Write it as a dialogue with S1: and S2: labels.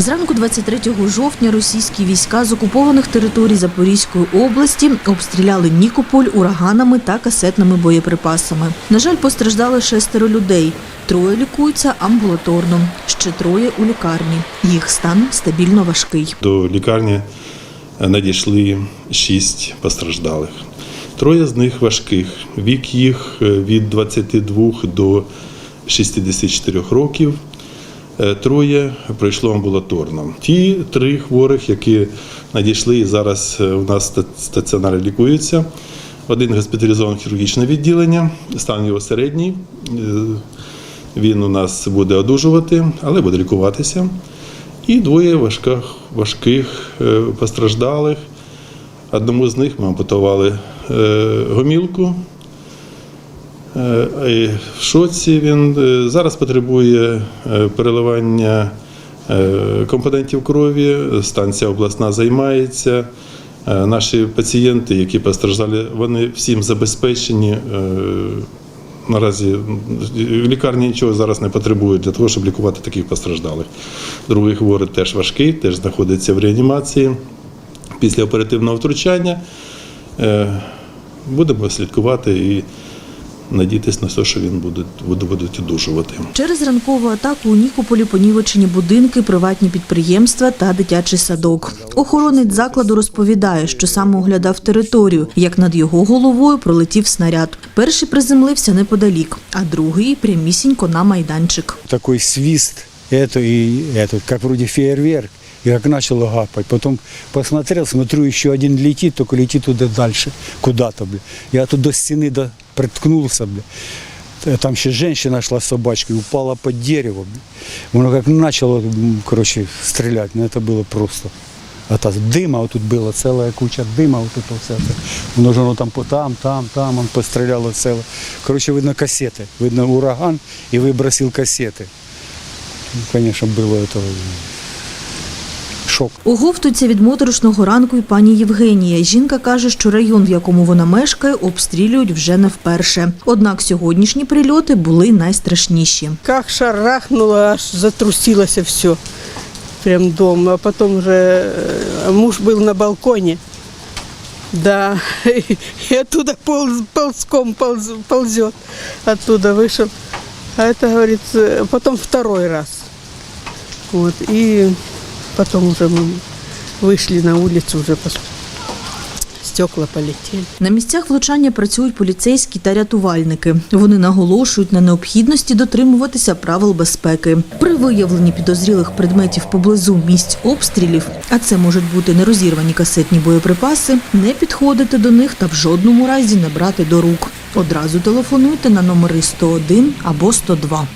S1: Зранку 23 жовтня російські війська з окупованих територій Запорізької області обстріляли Нікополь ураганами та касетними боєприпасами. На жаль, постраждали шестеро людей. Троє лікуються амбулаторно, ще троє у лікарні. Їх стан стабільно важкий.
S2: До лікарні надійшли шість постраждалих. Троє з них важких. Вік їх е, від 22 до 64 років. Е, Троє пройшло амбулаторно. Ті три хворих, які надійшли і зараз е, у нас ста- стаціонарі лікуються. Один госпіталізований хірургічне відділення, стан його середній. Е, Він у нас буде одужувати, але буде лікуватися. І двоє важких, важких постраждалих. Одному з них ми ампутували гомілку. Е, В шоці він е, зараз потребує е, переливання компонентів крові. Станція обласна займається. Наші пацієнти, які постраждали, вони всім забезпечені. Наразі лікарні нічого зараз не потребують для того, щоб лікувати таких постраждалих. Другий хворий теж важкий, теж знаходиться в реанімації після оперативного втручання. Будемо слідкувати і надіятися на те, що він буде, буде, будуть одужувати.
S1: Через ранкову атаку у Нікополі понівечені будинки, приватні підприємства та дитячий садок. Охоронець закладу розповідає, що саме оглядав територію, як над його головою пролетів снаряд. Перший приземлився неподалік, а другий прямісінько на майданчик.
S3: такой свист, это и этот, как вроде фейерверк, и как начало гапать. Потом посмотрел, смотрю, еще один летит, только летит туда дальше, куда-то, бля. Я тут до стены до, приткнулся, бля. Э, Там еще женщина шла с собачкой, упала под дерево. Бля. Оно как начало, м, короче, стрелять, ну это было просто. А та дыма вот тут было, целая куча дыма вот это все. Воно ж воно там, по- там, там, там, он постреляло целое. Короче, видно кассеты, видно ураган, и выбросил кассеты. Ну, конечно, было это шок.
S1: Оговтується від моторошного ранку і пані Євгенія. Жінка каже, що район, в якому вона мешкає, обстрілюють вже не вперше. Однак сьогоднішні прильоти були найстрашніші.
S4: Как шарахнуло, аж затрусилось все. Прям дом. А потом уже э, муж был на балконе. Да, и оттуда полз, ползком полз, ползет. Оттуда вышел. А это, говорит, э, потом второй раз. Вот, и потом уже мы вышли на улицу, уже стекла полетели.
S1: На місцях влучання працюють поліцейські та рятувальники. Вони наголошують на необхідності дотримуватися правил безпеки. При виявленні підозрілих предметів поблизу місць обстрілів, а це можуть бути нерозірвані касетні боєприпаси, не підходити до них та в жодному разі не брати до рук. Одразу телефонуйте на номери 101 або 102.